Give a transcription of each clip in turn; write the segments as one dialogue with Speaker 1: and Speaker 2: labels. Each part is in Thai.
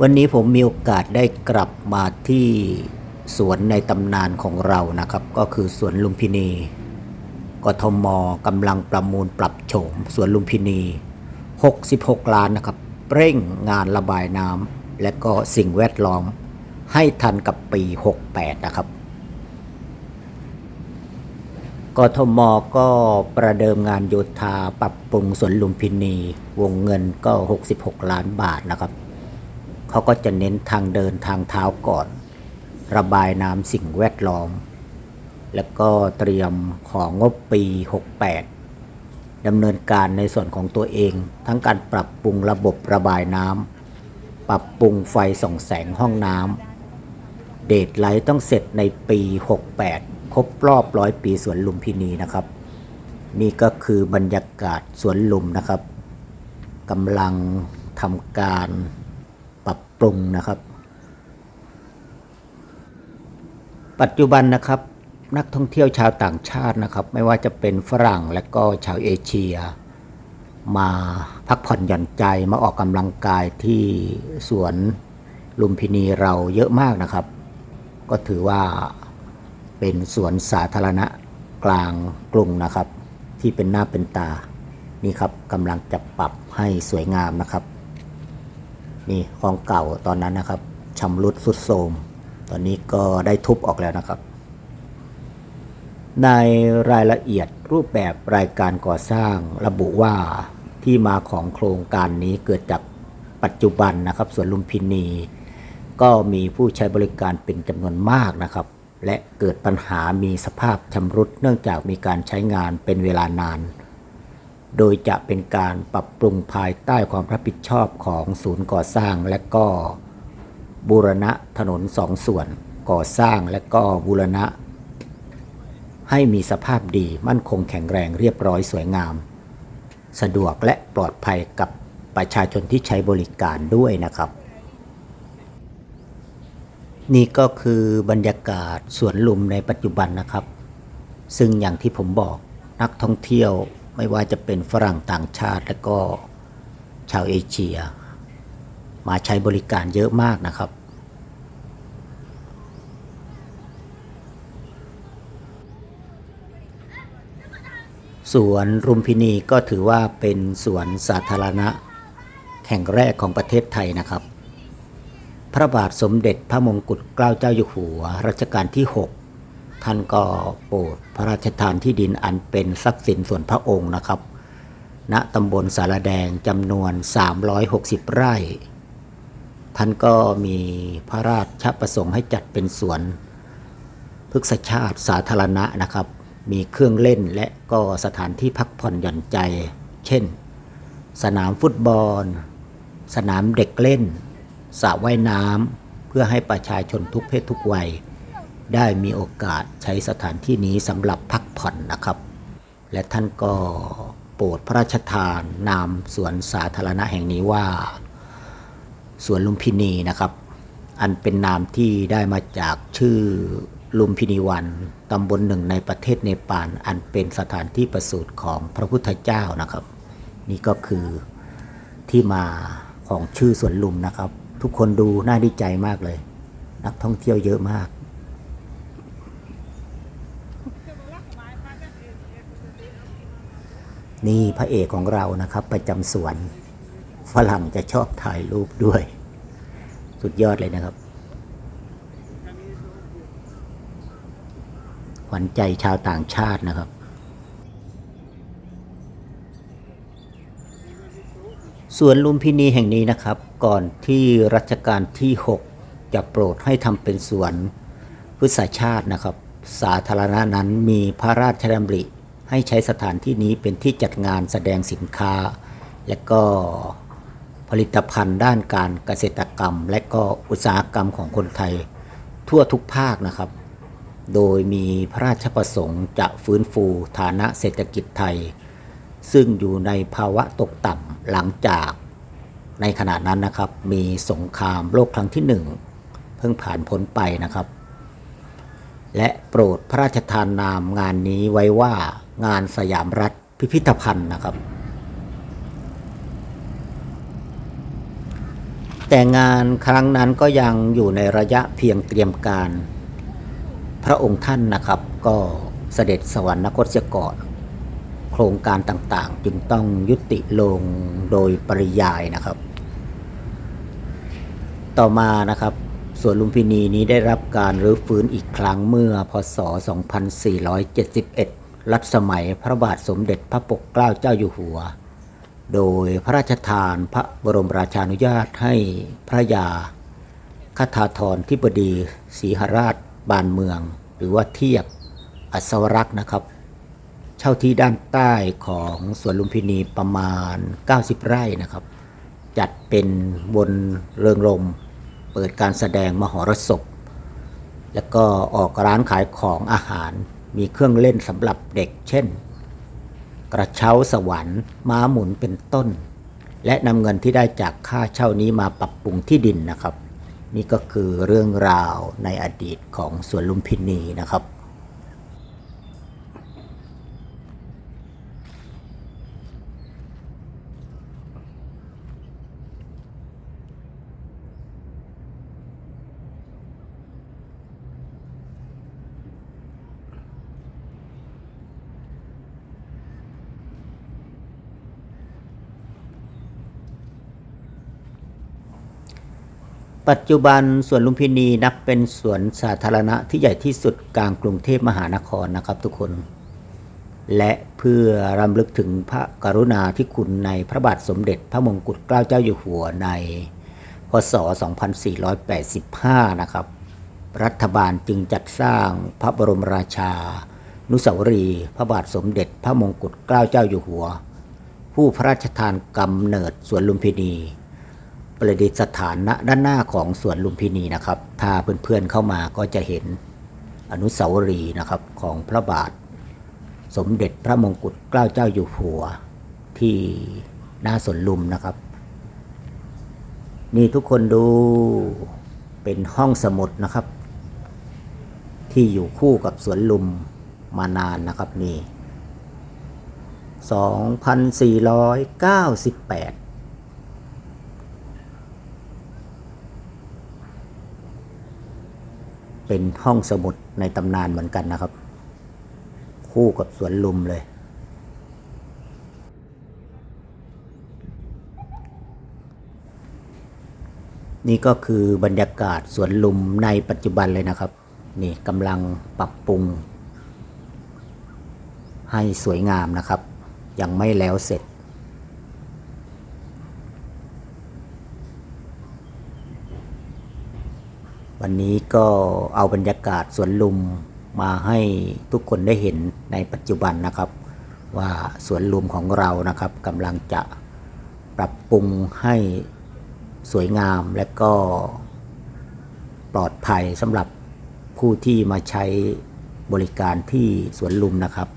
Speaker 1: วันนี้ผมมีโอกาสได้กลับมาที่สวนในตำนานของเรานะครับ ก็คือสวนลุมพินี กทมกำลังประมูลปรับโฉมสวนลุมพินี 66 ล้านนะครับ เร่งงานระบายน้ำและก็สิ่งแวดล้อมให้ทันกับปี 68 นะครับ กทมก็ประเดิมงานโยธาปรับปรุงสวนลุมพินี วงเงินก็ 66 ล้านบาทนะครับ เขาก็จะเน้นทางเดินทางเท้าก่อน ระบายน้ำสิ่งแวดล้อม แล้วก็เตรียมของงบปี 68ดำเนินการในส่วนของตัวเอง ทั้งการปรับปรุงระบบระบายน้ำปรับปรุงไฟส่องแสงห้องน้ำเดทไลท์ต้องเสร็จในปี 68 ครบรอบร้อยปีสวนลุมพินีนะครับ นี่ก็คือบรรยากาศสวนลุมนะครับกำลังทำการ ปรับปรุงนะครับ ปัจจุบันนะครับ นักท่องเที่ยวชาวต่างชาตินะครับ ไม่ว่าจะเป็นฝรั่งและก็ชาวเอเชีย มาพักผ่อนหย่อนใจมาออกกำลังกายที่สวนลุมพินีเราเยอะมากนะครับ ก็ถือว่าเป็นสวนสาธารณะกลางกรุงนะครับ ที่เป็นหน้าเป็นตานี่ครับกำลังจะปรับให้สวยงามนะครับ นี่ของเก่าตอนนั้นนะครับชำรุดสุดโทรมตอนนี้ก็ได้ทุบออกแล้วนะครับ ในรายละเอียดรูปแบบรายการก่อสร้างระบุว่าที่มาของโครงการนี้เกิดจากปัจจุบันนะครับสวนลุมพินี ก็มีผู้ใช้บริการเป็นจำนวนมากนะครับ และเกิดปัญหามีสภาพชำรุดเนื่องจากมีการใช้งานเป็นเวลานาน โดยจะเป็นการปรับปรุงภายใต้ความรับผิดชอบของศูนย์ก่อสร้างและก็บูรณะถนนสองส่วนก่อสร้างและก็บูรณะ ให้มีสภาพดีมั่นคงแข็งแรงเรียบร้อยสวยงาม สะดวกและปลอดภัยกับประชาชนที่ใช้บริการด้วยนะครับ นี่ก็คือบรรยากาศสวนลุมในปัจจุบันนะครับ ซึ่งอย่างที่ผมบอกนักท่องเที่ยว ไม่ว่าจะเป็นฝรั่งต่างชาติและก็ชาวเอเชีย มาใช้บริการเยอะมากนะครับ สวนรุมพินีก็ถือว่าเป็นสวนสาธารณะแห่งแรกของประเทศไทยนะครับ พระบาทสมเด็จพระมงกุฎเกล้าเจ้าอยู่หัวรัชกาลที่ 6 ท่านก็โปรดพระราชทานที่ดินอันเป็นทรัพย์สินส่วนพระองค์นะครับ ณตำบลสารแดงจำนวน 360 ไร่ ท่านก็มีพระราชประสงค์ให้จัดเป็นสวนพฤกษชาติสาธารณะนะครับ มีเครื่องเล่นและก็สถานที่พักผ่อนหย่อนใจ เช่น สนามฟุตบอล สนามเด็กเล่นสระว่ายน้ำเพื่อให้ประชาชนทุกเพศทุกวัย ได้มีโอกาสใช้สถานที่นี้สำหรับพักผ่อนนะครับ และท่านก็โปรดพระราชทานนามสวนสาธารณะแห่งนี้ว่าสวนลุมพินีนะครับ อันเป็นนามที่ได้มาจากชื่อลุมพินีวันตำบลหนึ่งในประเทศเนปาลอันเป็นสถานที่ประสูติของพระพุทธเจ้านะครับ นี่ก็คือที่มาของชื่อสวนลุมนะครับ ทุกคนดูน่าดีใจมากเลย นักท่องเที่ยวเยอะมาก นี่พระเอกของเรานะครับ ประจำสวนฝรั่งจะชอบถ่ายรูปด้วย สุดยอดเลยนะครับขวัญใจชาวต่างชาตินะครับ สวนลุมพินีแห่งนี้นะครับ ก่อนที่รัชกาลที่ 6 จะโปรดให้ทำเป็นสวนพฤกษชาตินะครับ สาธารณะนั้นมีพระราชดำริ ให้ใช้สถานที่นี้เป็นที่จัดงานแสดงสินค้า และก็ผลิตภัณฑ์ด้านการเกษตรกรรม และก็อุตสาหกรรมของคนไทย ทั่วทุกภาคนะครับ โดยมีพระราชประสงค์จะฟื้นฟูฐานะเศรษฐกิจไทย ซึ่งอยู่ในภาวะตกต่ำหลังจากในขณะนั้นนะครับมีสงครามโลกครั้งที่หนึ่งเพิ่งผ่านพ้นไปนะครับ และโปรดพระราชทานนามงานนี้ไว้ว่า งานสยามรัฐพิพิธภัณฑ์นะครับ แต่งานครั้งนั้นก็ยังอยู่ในระยะเพียงเตรียมการ พระองค์ท่านนะครับ ก็เสด็จสวรรคตเสียก่อนโครงการต่างๆ จึงต้องยุติลงโดยปริยายนะครับ ต่อมานะครับสวนลุมพินีนี้ได้รับการรื้อฟื้นอีกครั้งเมื่อพศ 2471 รัชสมัยพระบาทสมเด็จพระปกเกล้าเจ้าอยู่หัว โดยพระราชทานพระบรมราชานุญาตให้พระยาคทาธรที่บดีศรีหราชบานเมือง หรือว่าเทียบอัศวรักษ์นะครับ เช่าที่ด้านใต้ของสวนลุมพินีประมาณ 90 ไร่นะครับ จัดเป็นบนเริงรม เปิดการแสดงมหรสพ แล้วก็ออกร้านขายของอาหาร มีเครื่องเล่นสำหรับเด็ก เช่น กระเช้าสวรรค์ม้าหมุนเป็นต้น และนำเงินที่ได้จากค่าเช่านี้มาปรับปรุงที่ดินนะครับ นี่ก็คือเรื่องราวในอดีตของสวนลุมพินีนะครับ ปัจจุบันสวนลุมพินีนับเป็นสวนสาธารณะที่ใหญ่ที่สุดกลางกรุงเทพมหานครนะครับทุกคน และเพื่อรำลึกถึงพระกรุณาธิคุณในพระบาทสมเด็จพระมงกุฎเกล้าเจ้าอยู่หัวใน พศ 2485 นะครับ รัฐบาลจึงจัดสร้างพระบรมราชา นุสาวรีย์พระบาทสมเด็จพระมงกุฎเกล้าเจ้าอยู่หัว ผู้พระราชทานกำเนิดสวนลุมพินี ประดิษฐานณด้านหน้าของสวนลุมพินีนะครับ ถ้าเพื่อนๆเข้ามาก็จะเห็นอนุสาวรีย์นะครับของพระบาท สมเด็จพระมงกุฎเกล้าเจ้าอยู่หัวที่หน้าสวนลุมนะครับ นี่ทุกคนดูเป็นห้องสมุดนะครับ ที่อยู่คู่กับสวนลุมมานานนะครับนี่ 2498 เป็นห้องสมุดในตำนานเหมือนกันนะครับ คู่กับสวนลุมเลย นี่ก็คือบรรยากาศสวนลุมในปัจจุบันเลยนะครับ นี่กำลังปรับปรุง ให้สวยงามนะครับ ยังไม่แล้วเสร็จ วันนี้ก็เอาบรรยากาศสวนลุมมาให้ทุกคนได้เห็นในปัจจุบันนะครับ ว่าสวนลุมของเรานะครับกำลังจะปรับปรุงให้สวยงามและก็ปลอดภัยสำหรับผู้ที่มาใช้บริการที่สวนลุมนะครับ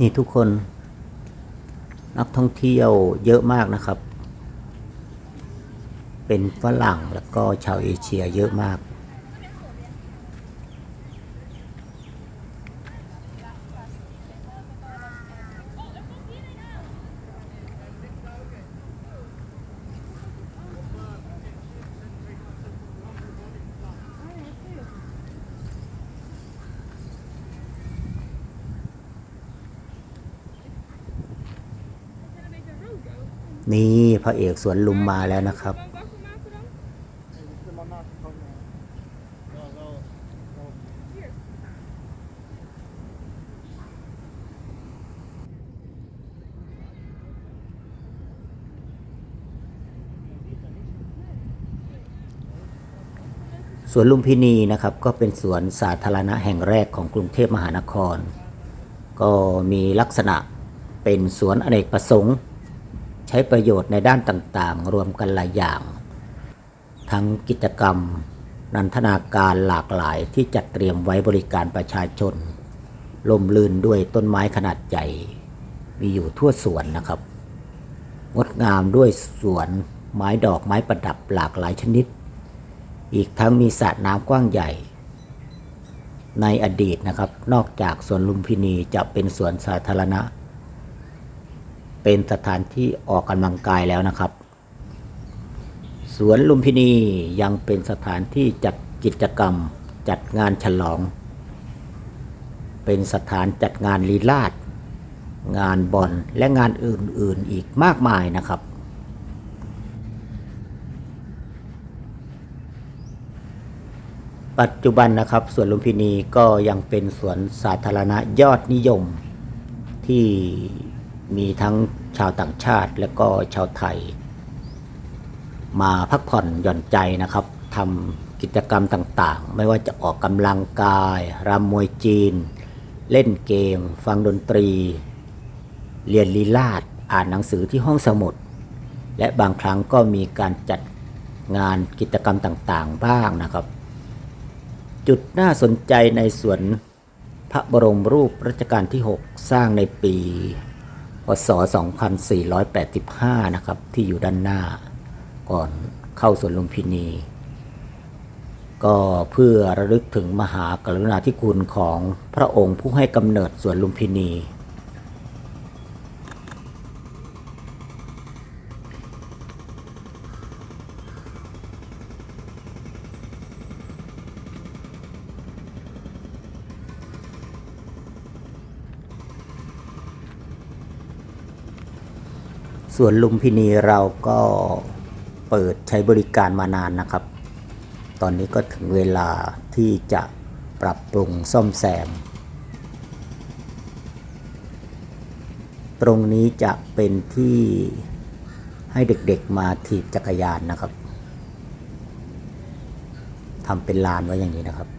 Speaker 1: นี่ทุกคนนักท่องเที่ยวเยอะมากนะครับ เป็นฝรั่งแล้วก็ชาวเอเชียเยอะมาก นี่พ ระเอกสวนลุมมาแล้วนะครับ สวนลุมพินีนะครับ ก็เป็นสวนสาธารณะแห่งแรกของกรุงเทพมหานคร ก็มีลักษณะเป็นสวนอเนกประสงค์ ใช้ประโยชน์ในด้านต่างๆ รวมกันหลายอย่าง ทั้งกิจกรรม นันทนาการหลากหลายที่จัดเตรียมไว้บริการประชาชนลมลื่นด้วยต้นไม้ขนาดใหญ่ มีอยู่ทั่วสวนนะครับ งดงามด้วยสวนไม้ดอกไม้ประดับหลากหลายชนิด อีกทั้งมีสระน้ำกว้างใหญ่ ในอดีตนะครับ นอกจากสวนลุมพินีจะเป็นสวนสาธารณะ เป็นสถานที่ออกกำลังกายแล้วนะครับ สวนลุมพินียังเป็นสถานที่จัดกิจกรรมจัดงานฉลอง เป็นสถานจัดงานลีลาด งานบอลและงานอื่นๆอีกมากมายนะครับปัจจุบันนะครับสวนลุมพินีก็ยังเป็นสวนสาธารณะยอดนิยมที่ มีทั้งชาวต่างชาติและก็ชาวไทย มาพักผ่อนหย่อนใจนะครับทำกิจกรรมต่างๆ ไม่ว่าจะออกกำลังกายรำมวยจีน เล่นเกม ฟังดนตรี เรียนลีลาดอ่านหนังสือที่ห้องสมุด และบางครั้งก็มีการจัดงานกิจกรรมต่างๆ บ้างนะครับ จุดน่าสนใจในสวนพระบรมรูปรัชกาลที่ 6 สร้างในปี พศ 2485 นะครับ ที่อยู่ด้านหน้าก่อนเข้าสวนลุมพินี ก็เพื่อระลึกถึงมหากรุณาธิคุณของพระองค์ผู้ให้กำเนิดสวนลุมพินี ส่วนลุมพินีเราก็เปิดใช้บริการมานานนะครับ ตอนนี้ก็ถึงเวลาที่จะปรับปรุงซ่อมแซม ตรงนี้จะเป็นที่ให้เด็กๆมาถีบจักรยานนะครับทำเป็นลานไว้อย่างนี้นะครับ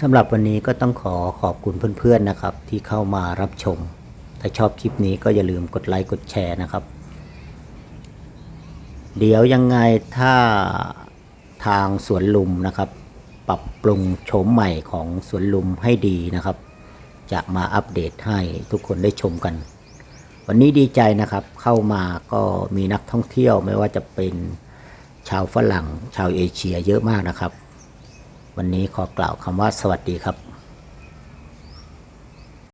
Speaker 1: สำหรับวันนี้ก็ต้องขอขอบคุณเพื่อนๆนะครับ ที่เข้ามารับชม ถ้าชอบคลิปนี้ก็อย่าลืมกดไลค์กดแชร์นะครับ เดี๋ยวยังไงถ้าทางสวนลุมนะครับ ปรับปรุงโฉมใหม่ของสวนลุมให้ดีนะครับ จะมาอัปเดตให้ทุกคนได้ชมกัน วันนี้ดีใจนะครับ เข้ามาก็มีนักท่องเที่ยวไม่ว่าจะเป็นชาวฝรั่ง ชาวเอเชียเยอะมากนะครับ วันนี้ขอกล่าวคำว่าสวัสดีครับ